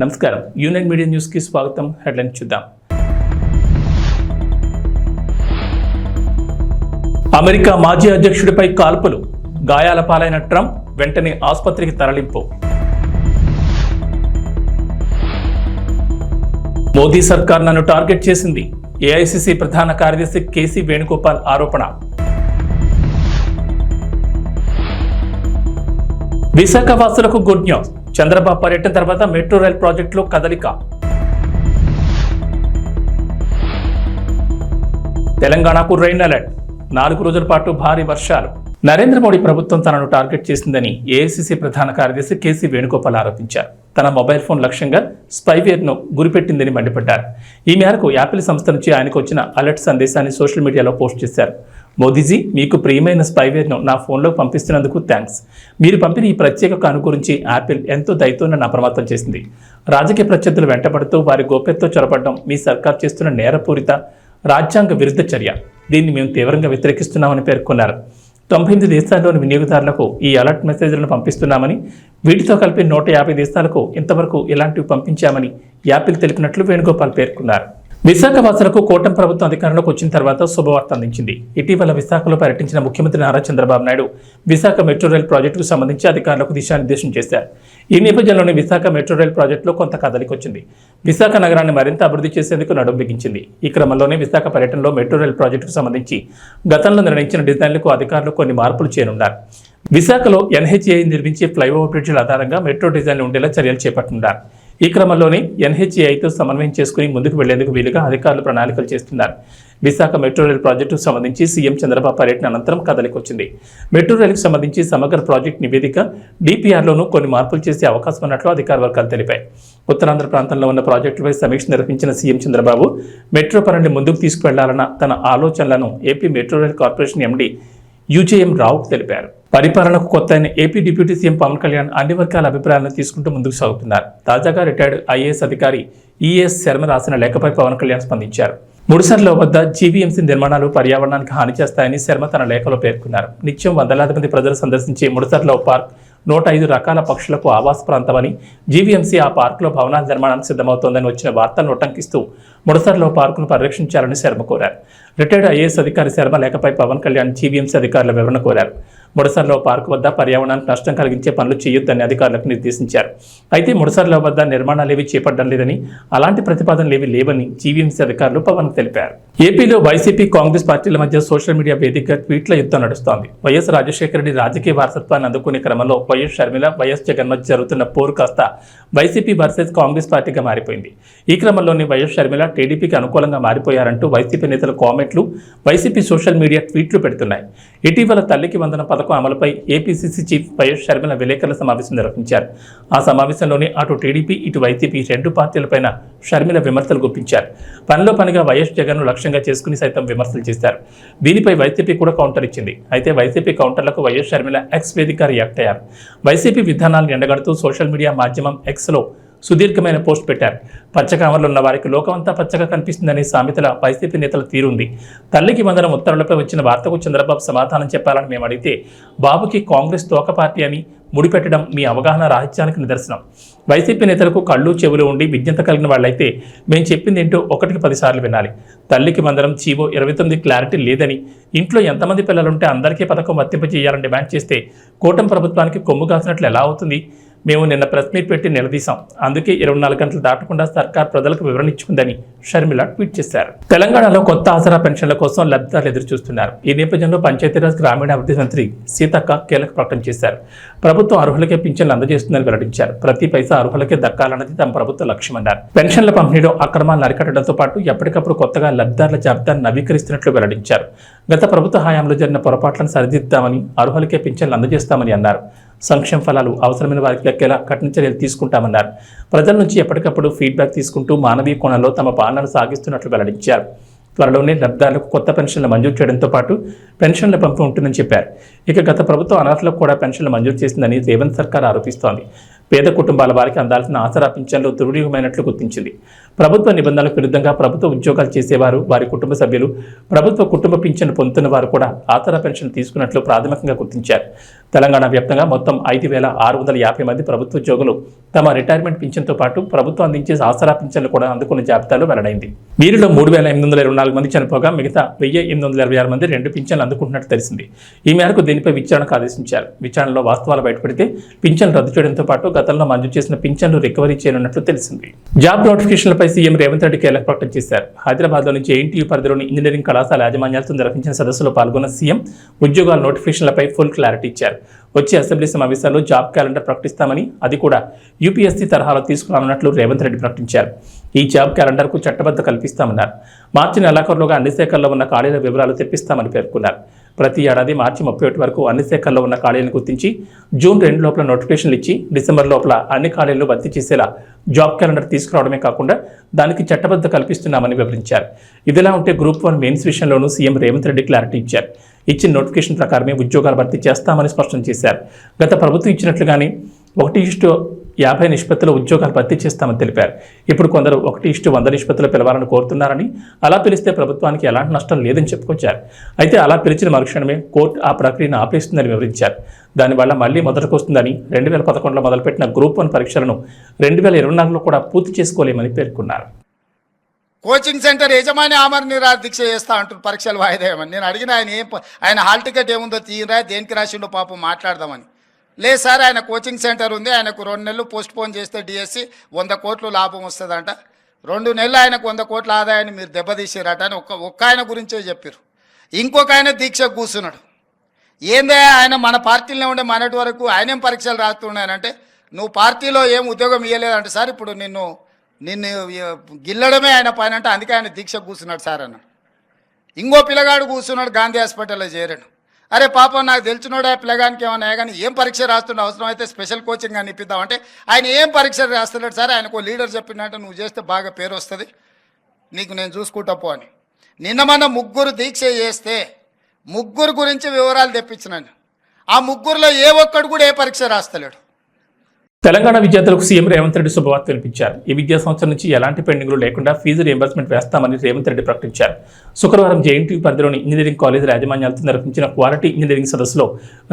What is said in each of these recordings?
నమస్కారం. Union media న్యూస్కి స్వాగతం. హెడ్లైన్ చూద్దాం. అమెరికా మాజీ అధ్యక్షుడిపై కాల్పులు. గాయాల పాలైన ట్రంప్ వెంటనే ఆసుపత్రికి తరలింపు. మోదీ సర్కార్ నన్ను టార్గెట్ చేసింది. ఏఐసిసి ప్రధాన కార్యదర్శి కేసీ వేణుగోపాల్ ఆరోపణ. విశాఖ వాసులకు గుడ్ న్యూస్. చంద్రబాబు పర్యటన తర్వాత మెట్రో రైల్ ప్రాజెక్టులో కదలిక. తెలంగాణకు రైన్ అలర్ట్. నాలుగు రోజుల పాటు భారీ వర్షాలు. నరేంద్ర మోడీ ప్రభుత్వం తనను టార్గెట్ చేసిందని ఏఐసిసి ప్రధాన కార్యదర్శి కేసీ వేణుగోపాల్ ఆరోపించారు. తన మొబైల్ ఫోన్ లక్ష్యంగా స్పైవేర్ను గురిపెట్టిందని మండిపడ్డారు. ఈ మేరకు యాపిల్ సంస్థ నుంచి ఆయనకు వచ్చిన అలర్ట్ సందేశాన్ని సోషల్ మీడియాలో పోస్ట్ చేశారు. మోదీజీ మీకు ప్రియమైన స్పైవేర్ను నా ఫోన్లో పంపిస్తున్నందుకు థ్యాంక్స్ మీరు పంపిన ఈ ప్రత్యేక కాను గురించి యాపిల్ ఎంతో దయతో అప్రమత్తం చేసింది. రాజకీయ ప్రత్యర్థులు వెంటబడుతూ వారి గోప్యతతో చొరబడడం మీ సర్కార్ చేస్తున్న నేరపూరిత రాజ్యాంగ విరుద్ధ చర్య. దీన్ని మేము తీవ్రంగా వ్యతిరేకిస్తున్నామని పేర్కొన్నారు. తొంభై ఎనిమిది దేశాల్లోని వినియోగదారులకు ఈ అలర్ట్ మెసేజ్లను పంపిస్తున్నామని వీటితో కలిపి నూట యాభై దేశాలకు ఇంతవరకు ఇలాంటివి పంపించామని యాపిల్ తెలిపినట్లు వేణుగోపాల్ పేర్కొన్నారు. విశాఖ వాసులకు కూటమి ప్రభుత్వం అధికారంలోకి వచ్చిన తర్వాత శుభవార్త అందించింది. ఇటీవల విశాఖలో పర్యటించిన ముఖ్యమంత్రి నారా చంద్రబాబు నాయుడు విశాఖ మెట్రో రైల్ ప్రాజెక్టుకు సంబంధించి అధికారులకు దిశానిర్దేశం చేశారు. ఈ నేపథ్యంలోనే విశాఖ మెట్రో రైల్ ప్రాజెక్టులో కొంత కదలికొచ్చింది విశాఖ నగరాన్ని మరింత అభివృద్ధి చేసేందుకు నడుం బిగించింది. ఈ క్రమంలోనే విశాఖ పర్యటనలో మెట్రో రైల్ ప్రాజెక్టుకు సంబంధించి గతంలో నిర్ణయించిన డిజైన్లకు అధికారులు కొన్ని మార్పులు చేయనున్నారు. విశాఖలో ఎన్హెచ్ఏ నిర్మించే ఫ్లైఓవర్ బ్రిడ్జ్ల ఆధారంగా మెట్రో డిజైన్లు ఉండేలా చర్యలు చేపట్టున్నారు ఈ క్రమంలోనే ఎన్హెచ్ఏఐతో సమన్వయం చేసుకుని ముందుకు వెళ్ళేందుకు వీలుగా అధికారులు ప్రణాళికలు చేస్తున్నారు. విశాఖ మెట్రో రైల్ ప్రాజెక్టుకు సంబంధించి సీఎం చంద్రబాబు పర్యటన అనంతరం కదలికొచ్చింది. మెట్రో రైలుకు సంబంధించి సమగ్ర ప్రాజెక్ట్ నివేదిక డిపిఆర్లోనూ కొన్ని మార్పులు చేసే అవకాశం ఉన్నట్లు అధికార వర్గాలు తెలిపాయి. ఉత్తరాంధ్ర ప్రాంతంలో ఉన్న ప్రాజెక్టులపై సమీక్ష నిర్వహించిన సీఎం చంద్రబాబు మెట్రో పనుల్ని ముందుకు తీసుకువెళ్ళాలన్న తన ఆలోచనలను AP metro rail corporation MD U J M రావుకు తెలిపారు. పరిపాలనకు కొత్త అయిన AP deputy CM Pawan Kalyan అన్ని వర్గాల అభిప్రాయాలను తీసుకుంటూ ముందుకు సాగుతున్నారు. తాజాగా రిటైర్డ్ ఐఏఎస్ అధికారి ఈఎస్ శర్మ రాసిన లేఖపై పవన్ కళ్యాణ్ స్పందించారు. ముడిసర్ల వద్ద జీవీఎంసీ నిర్మాణాలు పర్యావరణానికి హాని చేస్తాయని శర్మ తన లేఖలో పేర్కొన్నారు. నిత్యం వందలాది మంది ప్రజలు సందర్శించే ముడిసర్ల పార్క్ నూట ఐదు రకాల పక్షులకు ఆవాస ప్రాంతమని జీవీఎంసీ ఆ పార్కులో భవనాల నిర్మాణానికి సిద్ధమవుతోందని వచ్చిన వార్తలను ఉటంకిస్తూ ముడసర్లో పార్కును పరిరక్షించాలని శర్మ కోరారు. రిటైర్డ్ ఐఏఎస్ అధికారి శర్మ లేఖపై పవన్ కళ్యాణ్ జీవీఎంసీ అధికారుల వివరణ కోరారు. ముడసర్లో పార్కు వద్ద పర్యావరణానికి నష్టం కలిగించే పనులు చేయొద్దని అధికారులకు నిర్దేశించారు. అయితే ముడసర్లో వద్ద నిర్మాణాలు ఏవి చేపట్టడం లేదని అలాంటి ప్రతిపాదనలు ఏవి లేవని జీవీఎంసీ అధికారులు పవన్ తెలిపారు. ఏపీలో వైసీపీ కాంగ్రెస్ పార్టీల మధ్య సోషల్ మీడియా వేదికగా ట్వీట్ల యుద్ధం నడుస్తోంది. వైఎస్ రాజశేఖర రెడ్డి రాజకీయ వారసత్వాన్ని అందుకునే క్రమంలో వైఎస్ షర్మిల వైఎస్ జగన్ మధ్య జరుగుతున్న పోరు కాస్త వైసీపీ వర్సెస్ కాంగ్రెస్ పార్టీగా మారిపోయింది. ఈ క్రమంలోనే వైఎస్ షర్మిల టీడీపీకి అనుకూలంగా మారిపోయారంటూ వైసీపీ నేతల కామెంట్లు వైసీపీ సోషల్ మీడియా ట్వీట్లు పెడుతున్నాయి. ఇటీవల తల్లికి వందన పథకం అమలుపై ఏపీసీసీ చీఫ్ వైఎస్ షర్మిల విలేకరుల సమావేశం నిర్వహించారు. ఆ సమావేశంలోనే అటు టీడీపీ ఇటు వైసీపీ రెండు పార్టీలపైన షర్మిల విమర్శలు గుప్పించారు. పనిలో పనిగా వైఎస్ జగన్ను లక్ష్యంగా చేసుకుని సైతం విమర్శలు చేశారు. దీనిపై వైసీపీ కూడా కౌంటర్ ఇచ్చింది. అయితే వైసీపీ కౌంటర్లకు వైఎస్ షర్మిల ఎక్స్ వేదిక రియాక్ట్ అయ్యారు. వైసీపీ విధానాలను ఎండగడుతూ సోషల్ మీడియా మాధ్యమం ఎక్స్లో సుదీర్ఘమైన పోస్ట్ పెట్టారు. పచ్చకామర్లు ఉన్న వారికి లోకమంతా పచ్చగా కనిపిస్తుందనే సామెతల వైసీపీ నేతల తీరుంది. తల్లికి వందనం ఉత్తర్వులపై వచ్చిన వార్తకు చంద్రబాబు సమాధానం చెప్పాలని మేము అడిగితే బాబుకి కాంగ్రెస్ తోక పార్టీ అని ముడిపెట్టడం మీ అవగాహన రాహిత్యానికి నిదర్శనం. వైసీపీ నేతలకు కళ్ళు చెవులు ఉండి విజ్ఞత కలిగిన వాళ్ళైతే మేము చెప్పింది ఏంటో ఒకటికి పదిసార్లు వినాలి. తల్లికి మందరం చీవో ఇరవై తొమ్మిది క్లారిటీ లేదని ఇంట్లో ఎంతమంది పిల్లలుంటే అందరికీ పథకం వర్తింపజేయాలని డిమాండ్ చేస్తే కూటమి ప్రభుత్వానికి కొమ్ము కాసినట్లు ఎలా అవుతుంది? మేము నిన్న ప్రెస్ మీట్ పెట్టి నిలదీశాం. అందుకే ఇరవై నాలుగు గంటలు దాటకుండా సర్కార్ ప్రజలకు వివరణ ఇచ్చుకుందని షర్మిల ట్వీట్ చేశారు. తెలంగాణలో కొత్త ఆసరా పెన్షన్ల కోసం లబ్ధిదారులు ఎదురు చూస్తున్నారు ఈ నేపథ్యంలో పంచాయతీరాజ్ గ్రామీణాభివృద్ధి మంత్రి సీతక్క కీలక ప్రకటన చేశారు. ప్రభుత్వం అర్హులకే పింఛన్లు అందజేస్తుందని వెల్లడించారు. ప్రతి పైసా అర్హులకే దక్కాలన్నది తమ ప్రభుత్వ లక్ష్యమన్నారు. పెన్షన్ల పంపిణీలో అక్రమాలను అరికట్టడంతో పాటు ఎప్పటికప్పుడు కొత్తగా లబ్ధిదారుల జాబితాను నవీకరిస్తున్నట్లు వెల్లడించారు. గత ప్రభుత్వ హయాంలో జరిగిన పొరపాట్లను సరిదిద్దామని అర్హులకే పింఛన్లు అందజేస్తామని అన్నారు. సంక్షేమ ఫలాలు అవసరమైన వారికి దక్కేలా కఠిన చర్యలు తీసుకుంటామన్నారు. ప్రజల నుంచి ఎప్పటికప్పుడు ఫీడ్బ్యాక్ తీసుకుంటూ మానవీయ కోణంలో తమ పాలనను సాగిస్తున్నట్లు వెల్లడించారు. త్వరలోనే లబ్ధాలకు కొత్త పెన్షన్లు మంజూరు చేయడంతో పాటు పెన్షన్ల పంపిణీ ఉంటుందని చెప్పారు. ఇక గత ప్రభుత్వం అనర్హులకు కూడా పెన్షన్లు మంజూరు చేసిందని రేవంత్ సర్కార్ ఆరోపిస్తోంది. పేద కుటుంబాల వారికి అందాల్సిన ఆసరా పింఛన్లు దుర్వినియోగమైనట్లు గుర్తించింది. ప్రభుత్వ నిబంధనలకు విరుద్ధంగా ప్రభుత్వ ఉద్యోగాలు చేసేవారు వారి కుటుంబ సభ్యులు ప్రభుత్వ కుటుంబ పింఛన్ పొందుతున్న వారు కూడా ఆసరా పెన్షన్ తీసుకున్నట్లు ప్రాథమికంగా గుర్తించారు. తెలంగాణ వ్యాప్తంగా మొత్తం ఐదు వేల ఆరు వందల యాభై మంది ప్రభుత్వ ఉద్యోగులు తమ రిటైర్మెంట్ పింఛన్తో పాటు ప్రభుత్వం అందించే ఆసరా పింఛన్లు కూడా అందుకున్న జాబితాలో వెల్లడైంది. వీరిలో మూడు వేల ఎనిమిది వందల ఇరవై నాలుగు మంది చనిపోగా మిగతా వెయ్యి ఎనిమిది వందల ఇరవై ఆరు మంది రెండు పింఛన్లు అందుకుంటున్నట్టు తెలిసింది. ఈ మేరకు దీనిపై విచారణకు ఆదేశించారు. విచారణలో వాస్తవాలు బయటపడితే పింఛన్లు రద్దు చేయడంతో పాటు గతంలో మంజూరు చేసిన పింఛన్లు రికవరీ చేయనున్నట్లు తెలిసింది. జాబ్ నోటిఫికేషన్లపై సీఎం రేవంత్ రెడ్డి కీలక ప్రకటన చేశారు. హైదరాబాద్లో నుంచి ఎన్టీయూ పరిధిలోని ఇంజనీరింగ్ కళాశాల యాజమాన్యాలతో నిర్వహించిన సదస్సులో పాల్గొన్న సీఎం ఉద్యోగాల నోటిఫికేషన్లపై ఫుల్ క్లారిటీ ఇచ్చారు. వచ్చే అసెంబ్లీ సమావేశాల్లో జాబ్ క్యాలెండర్ ప్రకటిస్తామని అది కూడా యూపీఎస్సీ తరహాలో తీసుకురానున్నట్లు రేవంత్ రెడ్డి ప్రకటించారు. ఈ జాబ్ క్యాలెండర్కు చట్టబద్ధ కల్పిస్తామన్నారు. మార్చి నెలాఖరులోగా అన్ని శాఖల్లో ఉన్న ఖాళీల వివరాలు తెప్పిస్తామని పేర్కొన్నారు. ప్రతి ఏడాది మార్చి ముప్పై ఒకటి వరకు అన్ని శాఖల్లో ఉన్న ఖాళీలను గుర్తించి జూన్ రెండు లోపల నోటిఫికేషన్లు ఇచ్చి డిసెంబర్ లోపల అన్ని ఖాళీలను భర్తీ చేసేలా జాబ్ క్యాలెండర్ తీసుకురావడమే కాకుండా దానికి చట్టబద్ధ కల్పిస్తున్నామని వివరించారు. ఇదిలా ఉంటే గ్రూప్ వన్ మెయిన్స్ విషయంలోనూ సీఎం రేవంత్ రెడ్డి క్లారిటీ ఇచ్చారు. ఇచ్చిన నోటిఫికేషన్ ప్రకారమే ఉద్యోగాలు భర్తీ చేస్తామని స్పష్టం చేశారు. గత ప్రభుత్వం ఇచ్చినట్లుగానే ఒకటి ఇష్టు యాభై నిష్పత్తిలో ఉద్యోగాలు భర్తీ చేస్తామని తెలిపారు. ఇప్పుడు కొందరు ఒకటి ఇష్టు వంద నిష్పత్తిలో పిలవాలని కోరుతున్నారని అలా పిలిస్తే ప్రభుత్వానికి ఎలాంటి నష్టం లేదని చెప్పుకొచ్చారు. అయితే అలా పిలిచిన మరుక్షణమే కోర్టు ఆ ప్రక్రియను ఆపేస్తుందని వివరించారు. దానివల్ల మళ్ళీ మొదటికొస్తుందని రెండు వేల పదకొండులో మొదలుపెట్టిన గ్రూప్ వన్ పరీక్షలను రెండు వేల ఇరవై నాలుగులో కూడా పూర్తి చేసుకోలేమని పేర్కొన్నారు. కోచింగ్ సెంటర్ యజమాని ఆమరణ నిరాదీక్ష చేస్తా అంటారు పరీక్షలు వాయిదేయమని నేను అడిగిన ఆయన ఏం ఆయన హాల్ టికెట్ ఏముందో తీయరా దేనికి రాసిండో పాపం మాట్లాడదామని. లేదు సార్ ఆయన కోచింగ్ సెంటర్ ఉంది ఆయనకు రెండు నెలలు పోస్ట్ పోన్ చేస్తే డిఎస్సి వంద కోట్లు లాభం వస్తుందంట. రెండు నెలలు ఆయనకు వంద కోట్ల ఆదాయాన్ని మీరు దెబ్బతీసారట అని ఒక్క ఒక్క ఆయన గురించే చెప్పారు ఇంకొక ఆయన దీక్ష కూర్చున్నాడు. ఏందే ఆయన మన పార్టీలో ఉండే మనటి వరకు ఆయనేం పరీక్షలు రాస్తున్నాయనంటే నువ్వు పార్టీలో ఏం ఉద్యోగం ఇవ్వలేదంటే సార్ ఇప్పుడు నిన్ను నిన్ను గిల్లడమే ఆయన పైన అంటే అందుకే ఆయన దీక్ష కూర్చున్నాడు సార్ అన్న ఇంకో పిల్లగాడు కూర్చున్నాడు గాంధీ హాస్పిటల్లో చేరాడు. అరే పాపం నాకు తెలిసినోడే పిల్లగానికి ఏమన్నా కానీ ఏం పరీక్ష రాస్తుండే అవసరం అయితే స్పెషల్ కోచింగ్ అని ఇప్పిద్దాం. అంటే ఆయన ఏం పరీక్ష రాస్తున్నాడు సార్ ఆయనకు లీడర్ చెప్పినట్టు నువ్వు చేస్తే బాగా పేరు వస్తుంది. నీకు నేను చూసుకుంటా పో అని. నిన్న మన ముగ్గురు దీక్ష చేస్తే ముగ్గురు గురించి వివరాలు తెప్పించినాను ఆ ముగ్గురులో ఏ ఒక్కడు కూడా ఏ పరీక్ష రాస్తలేడు. తెలంగాణ విద్యార్థులకు సీఎం రేవంత్ రెడ్డి శుభవార్త వినిపించారు. ఈ విద్యా సంవత్సరం నుంచి ఎలాంటి పెండింగ్లు లేకుండా ఫీజు రియంబర్స్మెంట్ వేస్తామని రేవంత్ రెడ్డి ప్రకటించారు. శుక్రవారం జేఎన్టీయూ పరిధిలోని ఇంజనీరింగ్ కాలేజీల యాజమాన్యాలతో నిర్వహించిన క్వాలిటీ ఇంజనీరింగ్ సదస్సులో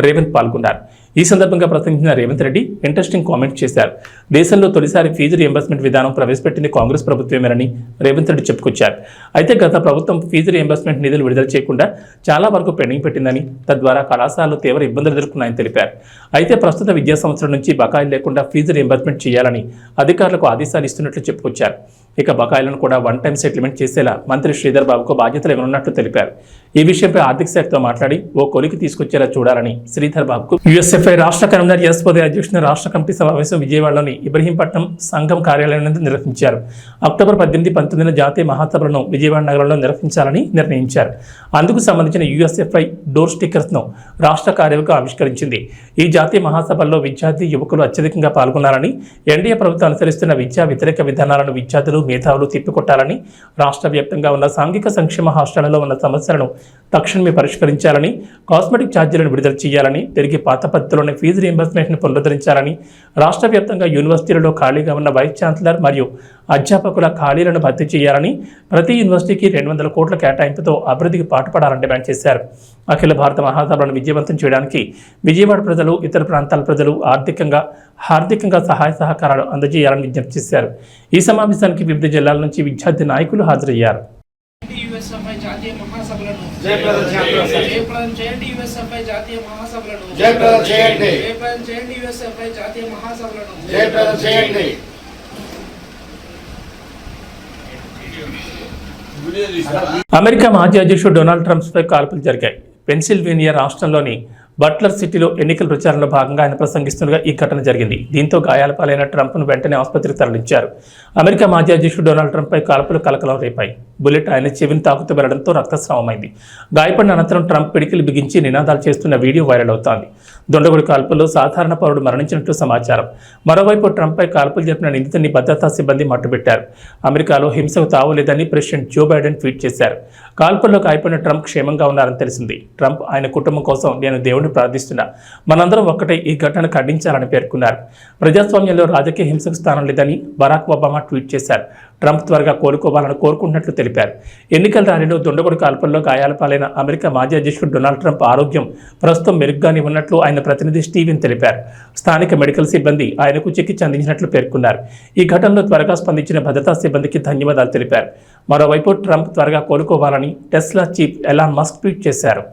రేవంత్ పాల్గొన్నారు. ఈ సందర్భంగా ప్రసంగించిన రేవంత్ రెడ్డి ఇంట్రెస్టింగ్ కామెంట్ చేశారు. దేశంలో తొలిసారి ఫీజు రియంబర్స్మెంట్ విధానం ప్రవేశపెట్టింది కాంగ్రెస్ ప్రభుత్వమేనని రేవంత్ రెడ్డి చెప్పుకొచ్చారు. అయితే గత ప్రభుత్వం ఫీజు రియంబర్స్మెంట్ నిధులు విడుదల చేయకుండా చాలా వరకు పెండింగ్ పెట్టిందని తద్వారా కళాశాలలు తీవ్ర ఇబ్బందులు ఎదుర్కొన్నాయని తెలిపారు. అయితే ప్రస్తుత విద్యా సంవత్సరం నుంచి బకాయిలు లేకుండా ఫీజు రియంబర్స్మెంట్ చేయాలని అధికారులకు ఆదేశాలు ఇస్తున్నట్లు చెప్పుకొచ్చారు. ఇక బకాయిలను కూడా వన్ టైం సెటిల్మెంట్ చేసేలా మంత్రి శ్రీధర్ బాబుకు బాధ్యతలు ఇవ్వనున్నట్లు తెలిపారు. ఈ విషయంపై ఆర్థిక శాఖతో మాట్లాడి ఓ కొలికి తీసుకొచ్చేలా చూడాలని శ్రీధర్ బాబుకు యుఎస్ఎఫ్ఐ రాష్ట్ర కన్వీనర్ ఎస్ పదే అధ్యక్షుని రాష్ట్ర కమిటీ సమావేశం విజయవాడలోని ఇబ్రహీంపట్నం సంఘం కార్యాలయం నందు నిర్వహించారు. అక్టోబర్ పద్దెనిమిది పంతొమ్మిదిన జాతీయ మహాసభలను విజయవాడ నగరంలో నిర్వహించాలని నిర్ణయించారు. అందుకు సంబంధించిన యుఎస్ఎఫ్ఐ డోర్ స్టిక్కర్స్ను రాష్ట్ర కార్యవర్గం ఆవిష్కరించింది. ఈ జాతీయ మహాసభల్లో విద్యార్థి యువకులు అత్యధికంగా పాల్గొన్నారని ఎన్డీఏ ప్రభుత్వం అనుసరిస్తున్న విద్యా వ్యతిరేక విధానాలను విద్యార్థులు మేధావులు తిప్పికొట్టాలని రాష్ట్ర వ్యాప్తంగా ఉన్న సాంఘిక సంక్షేమ హాస్టళ్ళలో ఉన్న సమస్యలను తక్షణమే పరిష్కరించాలని కాస్మెటిక్ ఛార్జీలను విడుదల చేయాలని తిరిగి పాత పద్ధతిలోని ఫీజు రియంబర్స్మెంట్ను పునరుద్ధరించాలని రాష్ట్ర వ్యాప్తంగా యూనివర్సిటీలలో ఖాళీగా ఉన్న వైస్ ఛాన్సలర్ మరియు అధ్యాపకుల ఖాళీలను భర్తీ చేయాలని ప్రతి యూనివర్సిటీకి రెండు వందల కోట్ల కేటాయింపుతో అభివృద్ధికి పాటుపడాలని డిమాండ్ చేశారు. అఖిల భారత మహాసభలను విజయవంతం చేయడానికి విజయవాడ ప్రజలు ఇతర ప్రాంతాల ప్రజలు ఆర్థికంగా హార్దికంగా సహాయ సహకారాలు అందజేయాలని విజ్ఞప్తి చేశారు. ఈ సమావేశానికి వివిధ జిల్లాల నుంచి విద్యార్థి నాయకులు హాజరయ్యారు. జయప్రదం చేయండి. జయప్రదం చేయండి యుఎస్ఎఫ్ఐ జాతీయ మహాసభలను జయప్రదం చేయండి. జయప్రదం చేయండి యుఎస్ఎఫ్ఐ జాతీయ మహాసభలను జయప్రదం చేయండి అమెరికా మాజీ అధ్యక్షుడు డొనాల్డ్ ట్రంప్పై కాల్పులు జరిగాయి పెన్సిల్వేనియా రాష్ట్రంలోని బట్లర్ సిటీలో ఎన్నికల ప్రచారంలో భాగంగా ఆయన ప్రసంగిస్తుండగా ఈ ఘటన జరిగింది. దీంతో గాయాల పాలైన ట్రంప్ను వెంటనే ఆసుపత్రికి తరలించారు. అమెరికా మాజీ అధ్యక్షుడు డొనాల్డ్ ట్రంప్పై కాల్పులు కలకలం రేపాయి. బుల్లెట్ ఆయన చెవిని తాకుతూ వెళ్ళడంతో రక్తస్రావమైంది. గాయపడిన అనంతరం ట్రంప్ పిడికిలు బిగించి నినాదాలు చేస్తున్న వీడియో వైరల్ అవుతోంది. దొండగుడి కాల్పుల్లో సాధారణ పౌరుడు మరణించినట్లు సమాచారం. మరోవైపు ట్రంప్పై కాల్పులు జరిపిన నిందితుడిని భద్రతా సిబ్బంది మట్టుబెట్టారు. అమెరికాలో హింసకు తావులేదని ప్రెసిడెంట్ జో బైడెన్ ట్వీట్ చేశారు. కాల్పుల్లో కాయపడిన ట్రంప్ క్షేమంగా ఉన్నారని తెలిసింది. ట్రంప్ ఆయన కుటుంబం కోసం నేను దేవుడిని దేవుణ్ణి ప్రార్థిస్తున్నా. మనందరం ఒక్కటే ఈ ఘటన ఖండించాలని పేర్కొన్నారు. ప్రజాస్వామ్యంలో రాజకీయ హింసకు స్థానం లేదని బరాక్ ఒబామా ట్వీట్ చేశారు. ట్రంప్ త్వరగా కోలుకోవాలని కోరుకుంటున్నట్లు తెలిపారు. ఎన్నికల ర్యాలీలో దుండగుడు కాల్పుల్లో గాయాల పాలైన అమెరికా మాజీ అధ్యక్షుడు డొనాల్డ్ ట్రంప్ ఆరోగ్యం ప్రస్తుతం మెరుగ్గానే ఉన్నట్లు ఆయన ప్రతినిధి స్టీవెన్ తెలిపారు. స్థానిక మెడికల్ సిబ్బంది ఆయనకు చికిత్స అందించినట్లు పేర్కొన్నారు. ఈ ఘటనలో త్వరగా స్పందించిన భద్రతా సిబ్బందికి ధన్యవాదాలు తెలిపారు. మరోవైపు ట్రంప్ త్వరగా కోలుకోవాలని Tesla chief Elon Musk tweet చేశారు.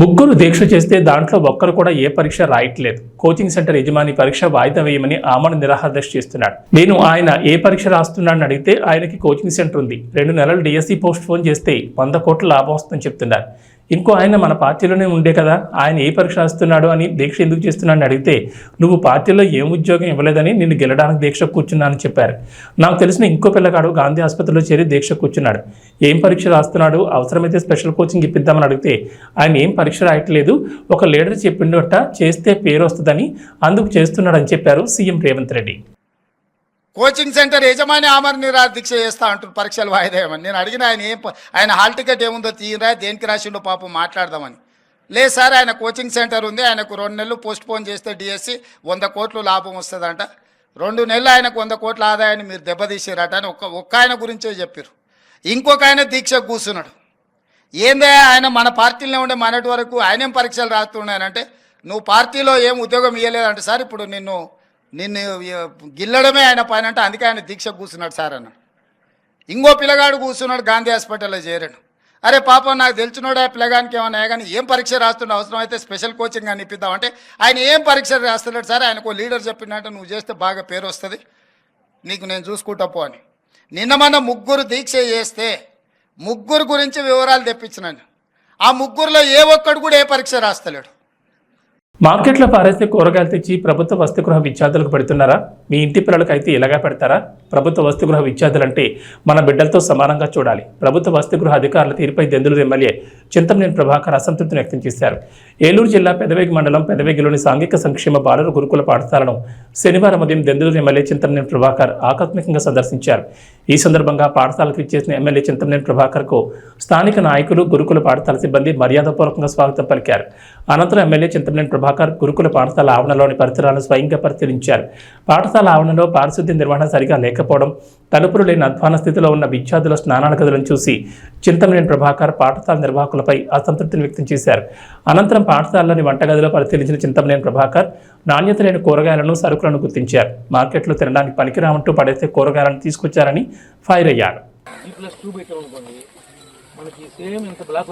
ముగ్గురు దీక్ష చేస్తే దాంట్లో ఒక్కరు కూడా ఏ పరీక్ష రాయట్లేదు. కోచింగ్ సెంటర్ యజమాని పరీక్ష వాయిదా వేయమని ఆమను నిరాహారదర్శ చేస్తున్నాడు. నేను ఆయన ఏ పరీక్ష రాస్తున్నాడని అడిగితే ఆయనకి కోచింగ్ సెంటర్ ఉంది. రెండు నెలలు డిఎస్సి పోస్ట్ ఫోన్ చేస్తే వంద కోట్ల లాభం వస్తుందని చెప్తున్నారు. ఇంకో ఆయన మన పార్టీలోనే ఉండే కదా ఆయన ఏ పరీక్ష రాస్తున్నాడు అని దీక్ష ఎందుకు చేస్తున్నాడని అడిగితే నువ్వు పార్టీలో ఏం ఉద్యోగం ఇవ్వలేదని నిన్ను గెలడానికి దీక్ష కూర్చున్నానని చెప్పారు. నాకు తెలిసిన ఇంకో పిల్లగాడు గాంధీ ఆసుపత్రిలో చేరి దీక్ష కూర్చున్నాడు. ఏం పరీక్ష రాస్తున్నాడు? అవసరమైతే స్పెషల్ కోచింగ్ ఇప్పిద్దామని అడిగితే ఆయన ఏం పరీక్ష రాయట్లేదు? ఒక లీడర్ చెప్పిండట చేస్తే పేరు వస్తుందని అందుకు చేస్తున్నాడని చెప్పారు CM Revanth Reddy. Coaching centre యజమాని ఆమరణ నిరాహార దీక్ష చేస్తా అంటారు పరీక్షలు వాయిదేయమని నేను అడిగిన ఆయన ఏం ఆయన హాల్ టికెట్ ఏముందో తీయరా దేనికి రాసిండో పాపం మాట్లాడదామని. లేదు సార్ ఆయన కోచింగ్ సెంటర్ ఉంది ఆయనకు రెండు నెలలు పోస్ట్ పోన్ చేస్తే డిఎస్సి వంద కోట్లు లాభం వస్తుందంట. రెండు నెలలు ఆయనకు వంద కోట్ల ఆదాయాన్ని మీరు దెబ్బతీసారట అని ఒక్క ఒక్క ఆయన గురించే చెప్పారు ఇంకొక ఆయన దీక్ష కూర్చున్నాడు. ఏందే ఆయన మన పార్టీలో ఉండే మనటి వరకు ఆయనేం పరీక్షలు రాస్తున్నాయనంటే నువ్వు పార్టీలో ఏం ఉద్యోగం ఇవ్వలేదంటే సార్ ఇప్పుడు నిన్ను నిన్ను గిల్లడమే ఆయన పని అంటే అందుకే ఆయన దీక్ష కూర్చున్నాడు సార్ అన్న. ఇంకో పిల్లగాడు కూర్చున్నాడు గాంధీ హాస్పిటల్లో చేరాడు. అరే పాపం నాకు తెలిసినోడే ఆ పిల్లగానికి ఏమన్నా కానీ ఏం పరీక్ష రాస్తుండే అవసరం అయితే స్పెషల్ కోచింగ్ అని ఇప్పిద్దామంటే ఆయన ఏం పరీక్ష రాస్తున్నాడు సార్ ఆయనకు లీడర్ చెప్పినట్టు నువ్వు చేస్తే బాగా పేరు వస్తుంది. నీకు నేను చూసుకుంటా పో అని. నిన్న మన ముగ్గురు దీక్ష చేస్తే ముగ్గురు గురించి వివరాలు తెప్పించినాను. ఆ ముగ్గురులో ఏ ఒక్కడు కూడా ఏ పరీక్ష రాస్తలేడు. మార్కెట్లో పారేస్తే కూరగాయలు తెచ్చి ప్రభుత్వ వసతిగృహ విద్యార్థులకు పెడుతున్నారా? మీ ఇంటి పిల్లలకు అయితే ఇలాగా పెడతారా? ప్రభుత్వ వసతిగృహ విద్యార్థులంటే మన బిడ్డలతో సమానంగా చూడాలి. ప్రభుత్వ వసతిగృహ అధికారుల తీరుపై దెందులూరు ఎమ్మెల్యే చింతమనేని ప్రభాకర్ అసంతృప్తిని వ్యక్తం చేశారు. ఏలూరు జిల్లా పెదవేగి మండలం పెదవేగిలోని సాంఘిక సంక్షేమ బాలుర గురుకుల పాఠశాలను శనివారం ఉదయం దెందులూరు ఎమ్మెల్యే చింతమనేని ప్రభాకర్ ఆకస్మికంగా సందర్శించారు. ఈ సందర్భంగా పాఠశాలకు ఇచ్చేసిన ఎమ్మెల్యే చింతమనేని ప్రభాకర్కు స్థానిక నాయకులు గురుకుల పాఠశాల సిబ్బంది మర్యాదపూర్వకంగా స్వాగతం పలికారు. అనంతరం ఎమ్మెల్యే చింతమనేని ప్రభాకర్ గురుకుల పాఠశాల ఆవరణలోని పరిసరాలను స్వయంగా పరిశీలించారు. పాఠశాల ఆవరణలో పారిశుద్ధ్య నిర్వహణ సరిగా లేకపోవడం తలుపులు లేని అధ్వాన స్థితిలో ఉన్న విద్యార్థుల స్నానాల గదులను చూసి చింతమనేని ప్రభాకర్ పాఠశాల నిర్వాహకులపై అసంతృప్తిని వ్యక్తం చేశారు. అనంతరం పాఠశాలలోని వంటగదిలో పరిశీలించిన చింతమనేని ప్రభాకర్ నాణ్యత లేని కూరగాయలను సరుకులను గుర్తించారు. మార్కెట్లో తినడానికి పనికిరామంటూ పడేసే కూరగాయలను తీసుకొచ్చారని ఫైర్ అయ్యారు. మనకి సేమ్ ఇంత బ్లాక్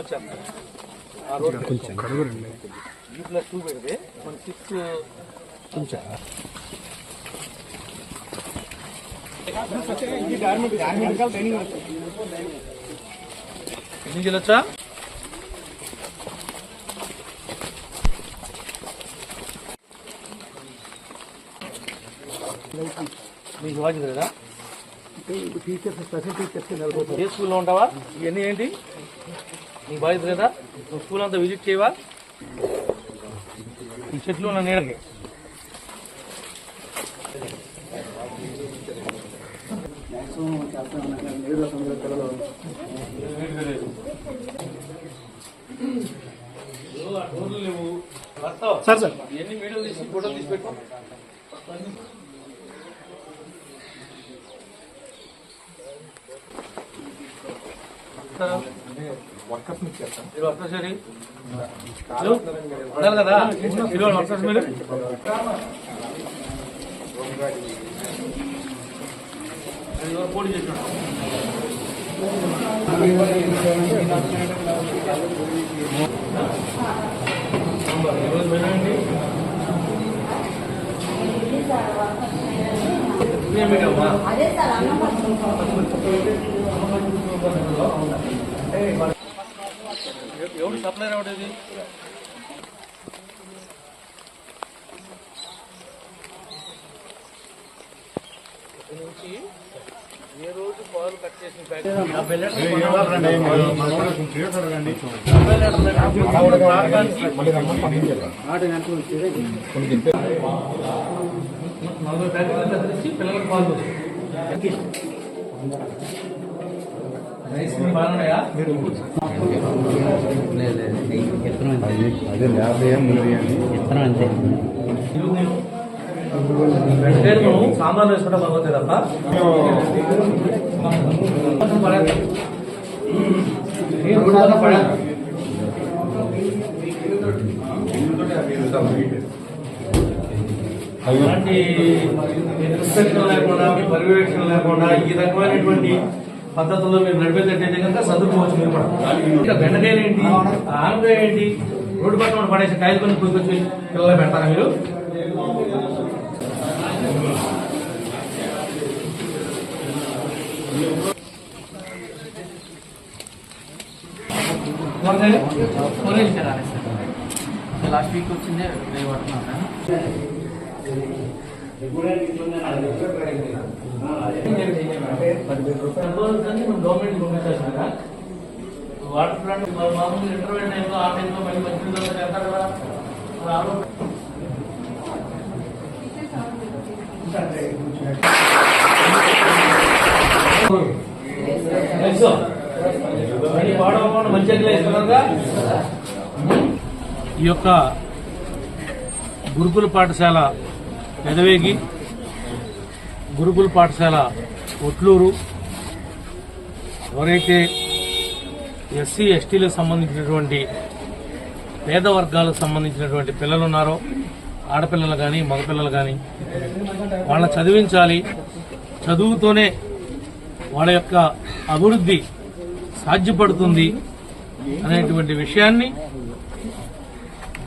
ఆ రోడ్ కొంచెం ఈ ప్లస్ టూ పెడితే మనకి సిక్స్ ఎన్ని చేయొచ్చా మీకు వాచింది కదా ఏ స్కూల్లో ఉంటావా? ఇవన్నీ ఏంటి? నీ బాధ్యత కదా స్కూల్ అంతా విజిట్ చేయవా? ఈ చెట్లు ఉన్న నీడకి. Sir sir. వర్కర్స్ కదా? వర్కర్స్ మీరు. పోటీ ఈరోజు పోయినాయండి ఏమిటమ్మా ఎవరు సప్లై రావడేది ఇక్కడ నుంచి రోజు పాలు చేసిన ప్యాకెట్ డెబ్బై లీటర్లు డెబ్బై లీటర్లు తాగడానికి నలభై ప్యాకెట్లు సాంబార్ వేసుకుంటే బాగుంది తప్ప? అలాంటి ఇన్స్పెక్షన్ లేకుండా మీ పర్యవేక్షణ లేకుండా ఈ రకమైనటువంటి పద్ధతుల్లో మీరు నడిపేటట్టయితే కనుక చదువుకోవచ్చు మీరు కూడా. ఇంకా బెండకాయలు ఏంటి? ఆనకాయ ఏంటి? రోడ్డు పక్కన పడేసి కాయలు కొన్ని కొనుక్కొచ్చి పిల్లలు పెడతారా మీరు? కూరగాయలు కూరగాయలు ఇచ్చారా లాస్ట్ వీక్ వచ్చిందే రేపు పడుతున్నాను గవర్నమెంట్ పంపించాల్సిందా వాటర్ ప్లాంట్ మామూలు ఇంటర్వ్యూ టైంలో ఆ టైంలో మళ్ళీ మంచి చేస్తారు కదా మరి ఆ ఈ యొక్క గురుకుల పాఠశాల పెదవేగి గురుకుల పాఠశాల ఒట్లూరు ఎవరైతే ఎస్సీ ఎస్టీలకు సంబంధించినటువంటి పేద వర్గాలకు సంబంధించినటువంటి పిల్లలు ఉన్నారో ఆడపిల్లలు కానీ మగపిల్లలు కానీ వాళ్ళని చదివించాలి. చదువుతోనే వాళ్ళ యొక్క అభివృద్ధి సాధ్యపడుతుంది అనేటువంటి విషయాన్ని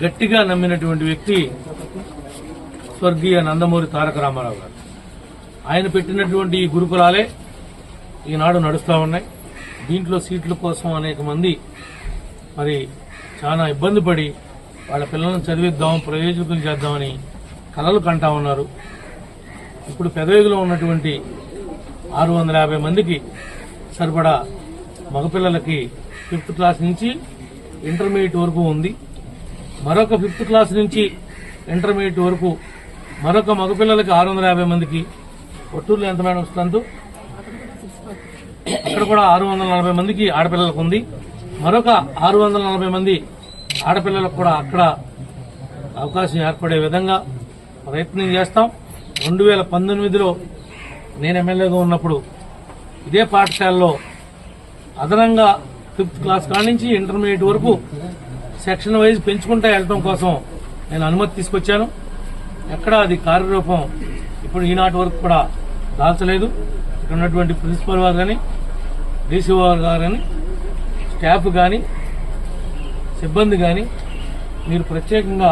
గట్టిగా నమ్మినటువంటి వ్యక్తి స్వర్గీయ నందమూరి తారక రామారావు గారు. ఆయన పెట్టినటువంటి ఈ గురుకులాలే ఈనాడు నడుస్తూ ఉన్నాయి. దీంట్లో సీట్ల కోసం అనేక మంది మరి చాలా ఇబ్బంది పడి వాళ్ళ పిల్లలను చదివిద్దాం ప్రయోజకులు చేద్దామని కలలు కంటా ఉన్నారు. ఇప్పుడు పెదవిలో ఉన్నటువంటి ఆరు వందల యాభై మందికి సరిపడా మగపిల్లలకి ఫిఫ్త్ క్లాస్ నుంచి ఇంటర్మీడియట్ వరకు ఉంది. మరొక ఫిఫ్త్ క్లాస్ నుంచి ఇంటర్మీడియట్ వరకు మరొక మగపిల్లలకి ఆరు వందల యాభై మందికి ఒట్టూరులో ఎంత మేడం వస్తుందో అక్కడ కూడా ఆరు వందల నలభై మందికి ఆడపిల్లలకు ఉంది. మరొక ఆరు వందల నలభై మంది ఆడపిల్లలకు కూడా అక్కడ అవకాశం ఏర్పడే విధంగా ప్రయత్నం చేస్తాం. రెండు వేల పంతొమ్మిదిలో నేను ఎమ్మెల్యేగా ఉన్నప్పుడు ఇదే పాఠశాలలో అదనంగా ఫిఫ్త్ క్లాస్ కానించి ఇంటర్మీడియట్ వరకు సెక్షన్ వైజ్ పెంచుకుంటా వెళ్ళటం కోసం నేను అనుమతి తీసుకొచ్చాను. ఎక్కడ అది కార్యరూపం ఇప్పుడు ఈనాటి వరకు కూడా దాల్చలేదు. ఇక్కడ ఉన్నటువంటి ప్రిన్సిపల్ వారు కానీ డీసీ వారు కానీ స్టాఫ్ కానీ సిబ్బంది కానీ మీరు ప్రత్యేకంగా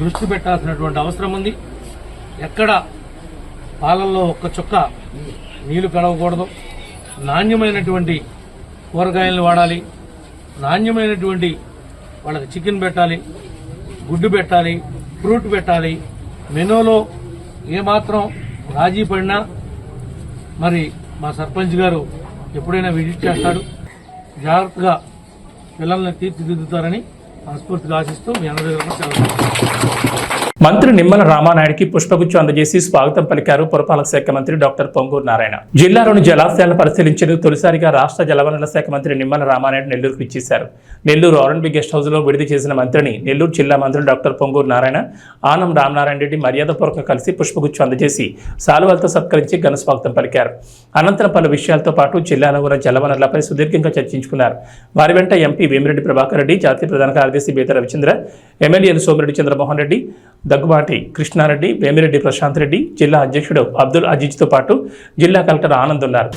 దృష్టి పెట్టాల్సినటువంటి అవసరం ఉంది. ఎక్కడ పాలల్లో ఒక్క చుక్క నీళ్ళు కడవకూడదు. నాణ్యమైనటువంటి కూరగాయలను వాడాలి నాణ్యమైనటువంటి వాళ్ళకి చికెన్ పెట్టాలి గుడ్డు పెట్టాలి ఫ్రూట్ పెట్టాలి. మెనూలో ఏమాత్రం రాజీ పడినా మరి మా సర్పంచ్ గారు ఎప్పుడైనా విజిట్ చేస్తాడు. జాగ్రత్తగా పిల్లల్ని తీర్చిదిద్దుతారని మనస్ఫూర్తిగా ఆశిస్తూ మీ అందరి దగ్గర సెలవు మంత్రి నిమ్మల రామానాయుడికి పుష్పగుచ్చం అందజేసి స్వాగతం పలికారు పురపాలక శాఖ మంత్రి డాక్టర్ పొంగూరు నారాయణ. జిల్లాలోని జలాశయాలను పరిశీలించేందుకు తొలిసారిగా రాష్ట్ర జలవనరుల శాఖ మంత్రి నిమ్మల రామానాయుడు నెల్లూరుకు ఇచ్చేశారు. నెల్లూరు ఆర్ఎన్బి గెస్ట్ హౌస్లో విడుదల చేసిన మంత్రిని నెల్లూరు జిల్లా మంత్రి డాక్టర్ పొంగూరు నారాయణ ఆనం రామనారాయణ రెడ్డి మర్యాదపూర్వక కలిసి పుష్పగుచ్చం అందజేసి సాలువలతో సత్కరించి ఘన స్వాగతం పలికారు. అనంతరం పలు విషయాలతో పాటు జిల్లాలో ఉన్న జలవనరులపై సుదీర్ఘంగా చర్చించుకున్నారు. వారి వెంట ఎంపీ వేమిరెడ్డి ప్రభాకర్ రెడ్డి జాతీయ ప్రధాన కార్యదర్శి బేత రవిచంద్ర ఎమ్మెల్యేలు సోమిరెడ్డి చంద్రమోహన్ రెడ్డి దగ్గుబాటి కృష్ణారెడ్డి వేమిరెడ్డి ప్రశాంత్ రెడ్డి జిల్లా అధ్యక్షుడు అబ్దుల్ అజీజ్తో పాటు జిల్లా కలెక్టర్ ఆనంద్ ఉన్నారు.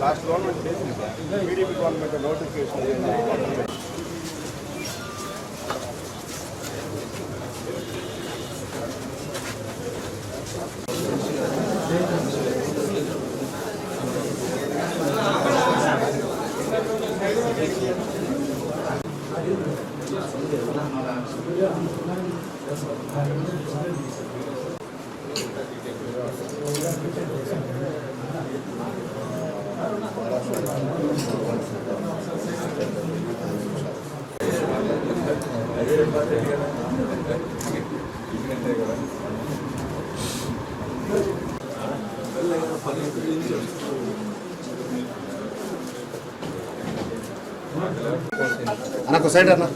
లాస్ట్ గవర్నమెంట్ చేసింది టీడీపీ గవర్నమెంట్ నోటిఫికేషన్ అదే సైడ్ అన్న.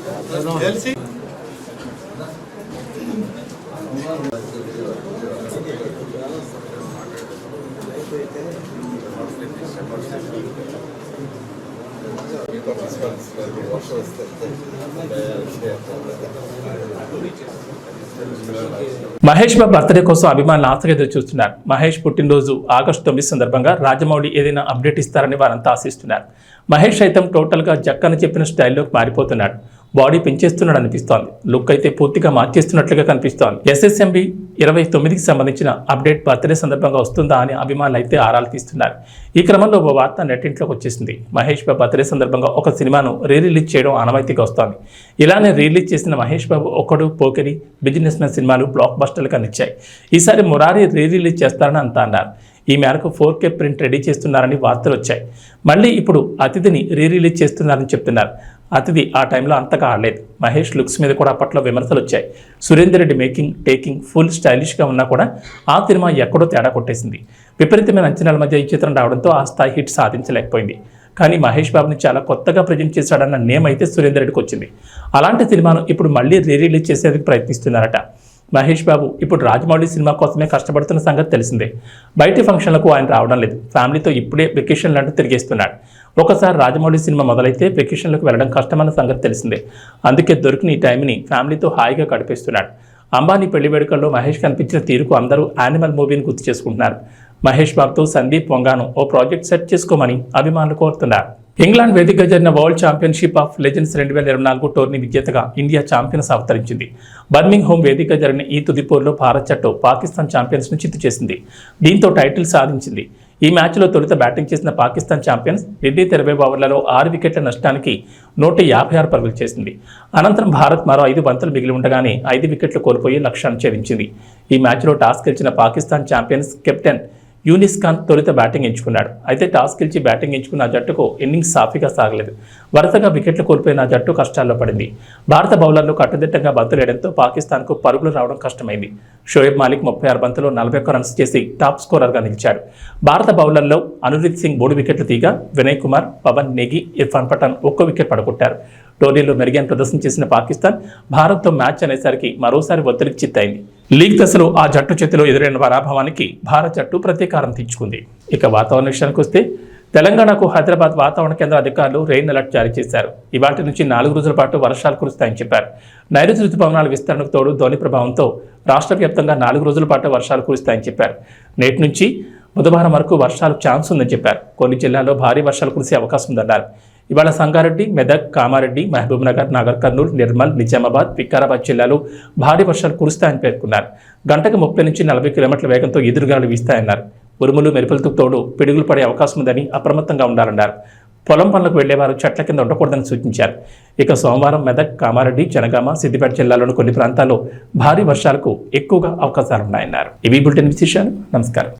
మహేష్ బాబు బర్త్డే కోసం అభిమానులు ఆశగా ఎదురు చూస్తున్నారు. మహేష్ పుట్టినరోజు ఆగస్టు తొమ్మిది సందర్భంగా రాజమౌళి ఏదైనా అప్డేట్ ఇస్తారని వారంతా ఆశిస్తున్నారు. మహేష్ సైతం టోటల్గా జక్కన చెప్పిన స్టైల్లోకి మారిపోతున్నాడు. బాడీ పెంచేస్తున్నాడు అనిపిస్తోంది లుక్ అయితే పూర్తిగా మార్చేస్తున్నట్లుగా కనిపిస్తోంది. ఎస్ఎస్ఎంబి ఇరవై తొమ్మిదికి సంబంధించిన అప్డేట్ బర్త్డే సందర్భంగా వస్తుందా అని అభిమానులు అయితే ఆరాలు తీస్తున్నారు. ఈ క్రమంలో ఓ వార్త నెట్టింట్లోకి వచ్చేసింది. మహేష్ బాబు బర్త్డే సందర్భంగా ఒక సినిమాను రీ రిలీజ్ చేయడం ఆనవాయితీగా వస్తోంది. ఇలానే రిలీజ్ చేసిన మహేష్ బాబు ఒకడు పోకిరి బిజినెస్ మ్యాన్ సినిమాలు బ్లాక్ బస్టర్లుగా నిచ్చాయి ఈసారి మురారి రీ రిలీజ్ చేస్తారని అంతా అన్నారు ఈ మేరకు ఫోర్ కే ప్రింట్ రెడీ చేస్తున్నారని వార్తలు వచ్చాయి. మళ్ళీ ఇప్పుడు అతిథిని రీ రిలీజ్ చేస్తున్నారని చెప్తున్నారు. అతిథి ఆ టైంలో అంతగా ఆడలేదు. మహేష్ లుక్స్ మీద కూడా అప్పట్లో విమర్శలు వచ్చాయి. Surender Reddy making taking full స్టైలిష్గా ఉన్నా కూడా ఆ సినిమా ఎక్కడో తేడా కొట్టేసింది. విపరీతమైన అంచనాల మధ్య ఈ చిత్రం రావడంతో ఆ స్థాయి హిట్ సాధించలేకపోయింది. కానీ మహేష్ బాబుని చాలా కొత్తగా ప్రజెంట్ చేశాడన్న నేమ్ అయితే సురేందర్ రెడ్డికి వచ్చింది. అలాంటి సినిమాను ఇప్పుడు మళ్ళీ రీ రిలీజ్ చేసేందుకు ప్రయత్నిస్తున్నారట. మహేష్ బాబు ఇప్పుడు రాజమౌళి సినిమా కోసమే కష్టపడుతున్న సంగతి తెలిసిందే. బయటి ఫంక్షన్లకు ఆయన రావడం లేదు. ఫ్యామిలీతో ఇప్పుడే వెకేషన్లు అంటూ తిరిగేస్తున్నాడు. ఒకసారి రాజమౌళి సినిమా మొదలైతే వెకేషన్లకు వెళ్ళడం కష్టమన్న సంగతి తెలిసిందే. అందుకే దొరికిన ఈ టైంని ఫ్యామిలీతో హాయిగా గడిపేస్తున్నాడు. అంబానీ పెళ్ళి వేడుకల్లో మహేష్ కనిపించిన తీరుకు అందరూ యానిమల్ మూవీని గుర్తు చేసుకుంటున్నారు. మహేష్ బాబుతో సందీప్ వంగాను ఓ ప్రాజెక్ట్ సెట్ చేసుకోమని అభిమానులు కోరుతున్నారు. ఇంగ్లాండ్ వేదికగా జరిగిన వరల్డ్ ఛాంపియన్షిప్ ఆఫ్ లెజెండ్స్ రెండు వేల ఇరవై నాలుగు టోర్నీ విజేతగా ఇండియా ఛాంపియన్స్ అవతరించింది. బర్మింగ్ హోమ్ వేదికగా జరిగిన ఈ తుదిపోరులో భారత్ జట్టు పాకిస్తాన్ ఛాంపియన్స్ను చిత్తు చేసింది. దీంతో టైటిల్ సాధించింది. ఈ మ్యాచ్లో తొలుత బ్యాటింగ్ చేసిన పాకిస్తాన్ ఛాంపియన్స్ నిర్ణీత ఇరవై ఓవర్లలో ఆరు వికెట్ల నష్టానికి నూట యాభై ఆరు పరుగులు చేసింది. అనంతరం భారత్ మరో ఐదు బంతులు మిగిలి ఉండగానే ఐదు వికెట్లు కోల్పోయి లక్ష్యాన్ని ఛేదించింది. ఈ మ్యాచ్లో టాస్ గెలిచిన పాకిస్తాన్ ఛాంపియన్స్ కెప్టెన్ యూనిస్ ఖాన్ తొలుత బ్యాటింగ్ ఎంచుకున్నాడు. అయితే టాస్ గెలిచి బ్యాటింగ్ ఎంచుకున్న జట్టుకు ఇన్నింగ్స్ సాఫీగా సాగలేదు. వరుసగా వికెట్లు కోల్పోయిన జట్టు కష్టాల్లో పడింది. భారత బౌలర్లు కట్టుదిట్టంగా బంతులేయడంతో పాకిస్తాన్కు పరుగులు రావడం కష్టమైంది. షోయబ్ మాలిక్ ముప్పై ఆరు బంతులు నలభై ఒక్క రన్స్ చేసి టాప్ స్కోరర్గా నిలిచాడు. భారత బౌలర్లో అనురీత్ సింగ్ మూడు వికెట్లు తీగా వినయ్ కుమార్ పవన్ నేగి ఇర్ఫాన్ పఠాన్ ఒక్క వికెట్ పడగొట్టారు. టోర్నీలో మెరుగైన ప్రదర్శన చేసిన పాకిస్తాన్ భారత్తో మ్యాచ్ అనేసరికి మరోసారి ఒత్తిడికి చిత్తైంది. లీగ్ దశలో ఆ జట్టు చేతిలో ఎదురైన పరాభవానికి భారత జట్టు ప్రతీకారం తీర్చుకుంది. ఇక వాతావరణ విషయానికి వస్తే తెలంగాణకు హైదరాబాద్ వాతావరణ కేంద్ర అధికారులు రెయిన్ అలర్ట్ జారీ చేశారు. ఇవాటి నుంచి నాలుగు రోజుల పాటు వర్షాలు కురుస్తాయని చెప్పారు. నైరుతి రుతుపవనాల విస్తరణకు తోడు ధోని ప్రభావంతో రాష్ట్ర వ్యాప్తంగా నాలుగు రోజుల పాటు వర్షాలు కురుస్తాయని చెప్పారు. నేటి నుంచి బుధవారం వరకు వర్షాలు ఛాన్స్ ఉందని చెప్పారు. కొన్ని జిల్లాల్లో భారీ వర్షాలు కురిసే అవకాశం ఉందన్నారు. ఇవాళ సంగారెడ్డి మెదక్ కామారెడ్డి మహబూబ్ నగర్ నాగర్ కర్నూలు నిర్మల్ నిజామాబాద్ వికారాబాద్ జిల్లాలో భారీ వర్షాలు కురుస్తాయని పేర్కొన్నారు. గంటకు ముప్పై నుంచి నలభై కిలోమీటర్ల వేగంతో ఎదురుగాలు వీస్తాయన్నారు. ఉరుములు మెరుపులతో తోడు పిడుగులు పడే అవకాశం ఉందని అప్రమత్తంగా ఉండాలన్నారు. పొలం పనులకు వెళ్ళేవారు చెట్ల కింద ఉండకూడదని సూచించారు. ఇక సోమవారం మెదక్ కామారెడ్డి జనగామ సిద్దిపేట జిల్లాలోని కొన్ని ప్రాంతాల్లో భారీ వర్షాలకు ఎక్కువగా అవకాశాలున్నాయన్నారు. ఇవి బులెటిన్ విశేషాలు. నమస్కారం.